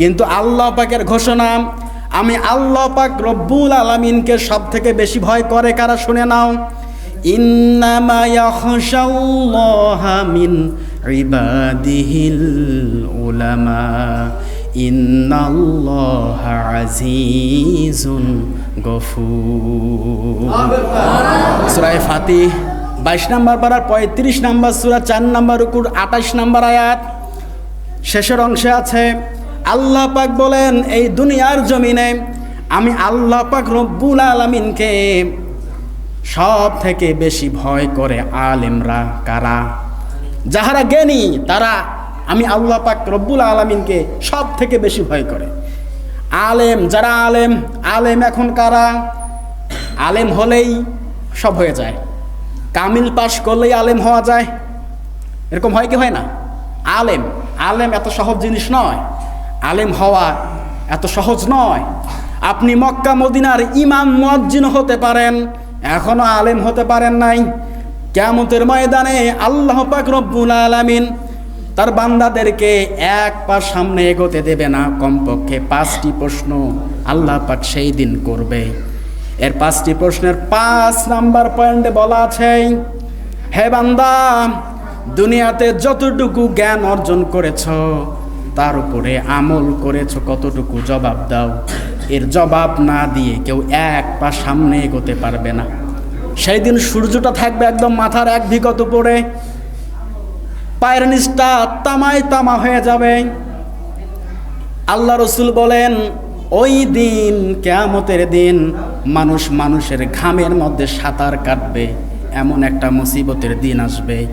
কিন্তু আল্লাহ পাকের ঘোষণা, আমি আল্লাহ পাক রব্বুল আলমিনকে সব থেকে বেশি ভয় করে কারা শুনে নাও? ইন্নামা ইয়াখশাল্লাহা মিন ইবাদিহিল উলামা। বাইশ নাম্বার পাড়ার পঁয়ত্রিশ নাম্বার সূরা, চার নাম্বার উকুর আঠাশ নাম্বার আয়াত। শেষের অংশে আছে আল্লাহ পাক বলেন, এই দুনিয়ার জমিনে আমি আল্লাহ পাক রব্বুল আলমিনকে সব থেকে বেশি ভয় করে আলেমরা কারা? যাহারা জ্ঞানী, তারা আমি আল্লাহ পাক রব্বুল আলমিনকে সব থেকে বেশি ভয় করে। আলেম, যারা আলেম আলেম এখন কারা? আলেম হলেই সব হয়ে যায়। কামিল পাশ করলেই আলেম হওয়া যায়। এরকম হয় কি হয় না? আলেম আলেম এত সহজ জিনিস নয়। আলেম হওয়া এত সহজ নয়। আপনি মক্কা, মদিনার ইমাম, মুয়াজ্জিন হতে পারেন, এখনও আলেম হতে পারেন নাই। কেমতের ময়দানে আল্লাহ পাক রব্বুল আলামিন তার বান্দাদেরকে এক পা সামনে এগোতে দেবে না। কমপক্ষে পাঁচটি প্রশ্ন আল্লাহ পাক সেই দিন করবে। এর পাঁচটি প্রশ্নের পাঁচ নাম্বার পয়েন্টে বলা আছে, হে বান্দা, দুনিয়াতে যতটুকু জ্ঞান অর্জন করেছ তার উপরে আমল করেছ কতটুকু জবাব দাও। এর জবাব না দিয়ে কেউ এক পা সামনে এগোতে পারবে না। সেই দিন সূর্যটা থাকবে একদম মাথার এক বিগত উপরে। পায়ের নিচটা তামায় তামা হয়ে যাবে। আল্লাহ রসুল বলেন, ওই দিন, কেয়ামতের দিন মানুষ মানুষের ঘামের মধ্যে সাঁতার কাটবে। এমন একটা মুসিবতের দিন আসবে।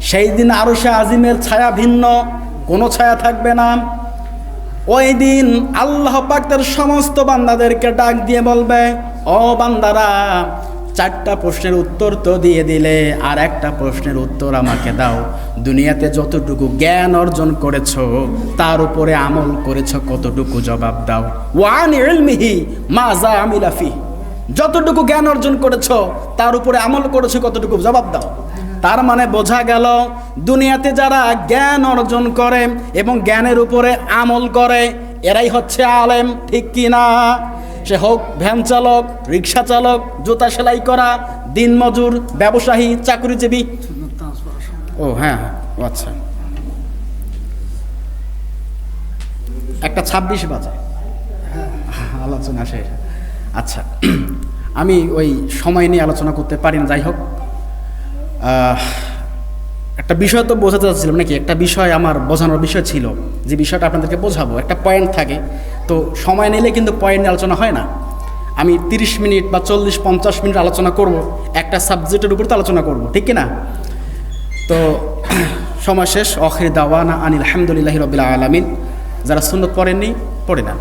সেই দিন আরও সে আজিমের ছায়া ভিন্ন। কোনো ছায়া থাকবে না। ওই দিন আল্লাহ পাক তার সমস্ত বান্দাদেরকে ডাক দিয়ে বলবে, ও বান্দারা, চারটা প্রশ্নের উত্তর তো দিয়ে দিলে, আর একটা প্রশ্নের উত্তর আমাকে দাও। দুনিয়াতে যতটুকু জ্ঞান অর্জন করেছ, তার উপরে আমল করেছ কতটুকু জবাব দাও। ওয়ান ইলমিহি মা যা আমিলাফি যতটুকু জ্ঞান অর্জন করেছ, তার উপরে আমল করেছ কতটুকু জবাব দাও। তার মানে বোঝা গেল, দুনিয়াতে যারা জ্ঞান অর্জন করে এবং জ্ঞানের উপরে আমল করে, এরাই হচ্ছে আলেম, ঠিক কি না? সে হোক ভ্যান চালক, রিক্সা চালক, জুতা সেলাই করা দিনমজুর ব্যবসায়ী, চাকরিজীবী। ও হ্যাঁ আচ্ছা। একটা ছাব্বিশ বাজে। আলোচনা শেষ। আচ্ছা আমি ওই সময় নিয়ে আলোচনা করতে পারি না, যাই হোক। একটা বিষয় তো বোঝাতে চাচ্ছিলাম নাকি? একটা বিষয় আমার বোঝানোর বিষয় ছিল যে বিষয়টা আপনাদেরকে বোঝাবো। একটা পয়েন্ট থাকে। তো সময় নিলে কিন্তু পয়েন্ট আলোচনা হয় না। আমি তিরিশ মিনিট বা চল্লিশ, পঞ্চাশ মিনিট আলোচনা করব। একটা সাবজেক্টের উপর তো আলোচনা করব, ঠিক না তো সময় শেষ। অখির দাওয়ানা আনিল আলহামদুলিল্লাহ রবিল আলমিন। যারা সুন্নত পড়েননি, পড়ে না